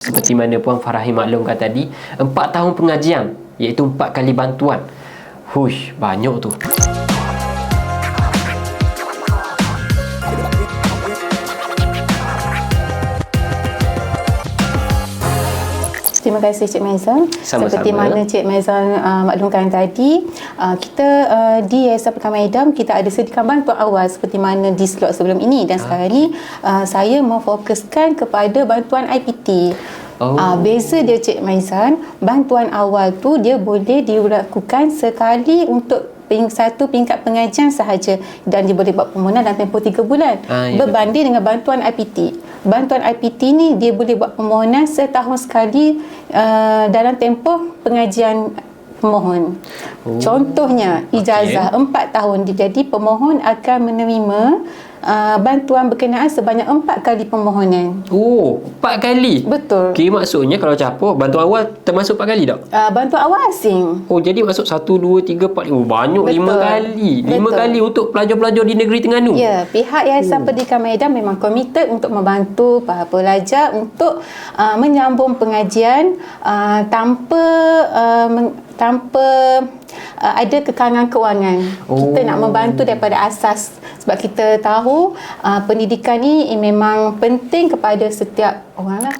Seperti mana Puan Farahi maklumkan tadi, empat tahun pengajian iaitu empat kali bantuan. Hush, banyak tu. Terima kasih Cik Maizan. Sama-sama. Seperti mana Cik Maizan uh, maklumkan tadi, uh, kita uh, di Yayasan Perkamaran Idam kita ada sediakan bantuan awal seperti mana di slot sebelum ini dan sekarang ni uh, saya memfokuskan kepada bantuan IPT. Oh. Uh, beza dia Cik Maizan, bantuan awal tu dia boleh dilakukan sekali untuk ping satu peringkat pengajian sahaja dan dia boleh buat permohonan dalam tempoh 3 bulan. Ah, ya, Berbanding dengan bantuan IPT. Bantuan IPT ni dia boleh buat permohonan setahun sekali uh, dalam tempoh pengajian pemohon. Oh. Contohnya ijazah empat tahun jadi pemohon akan menerima uh, bantuan berkenaan sebanyak empat kali permohonan. Oh, empat kali. Betul. Okey, maksudnya kalau capur, bantuan awal termasuk empat kali tak? Uh, bantuan awal asing. Oh, jadi masuk satu, dua, tiga, empat, lima. Oh, banyak Betul. lima kali. Lima kali untuk pelajar-pelajar di negeri Terengganu. Ya, pihak Yayasan Pendidikan Medan memang komited untuk membantu para pelajar untuk uh, menyambung pengajian uh, tanpa uh, men- tanpa uh, ada kekangan kewangan. Oh. Kita nak membantu daripada asas sebab kita tahu uh, pendidikan ni memang penting kepada setiap orang lah.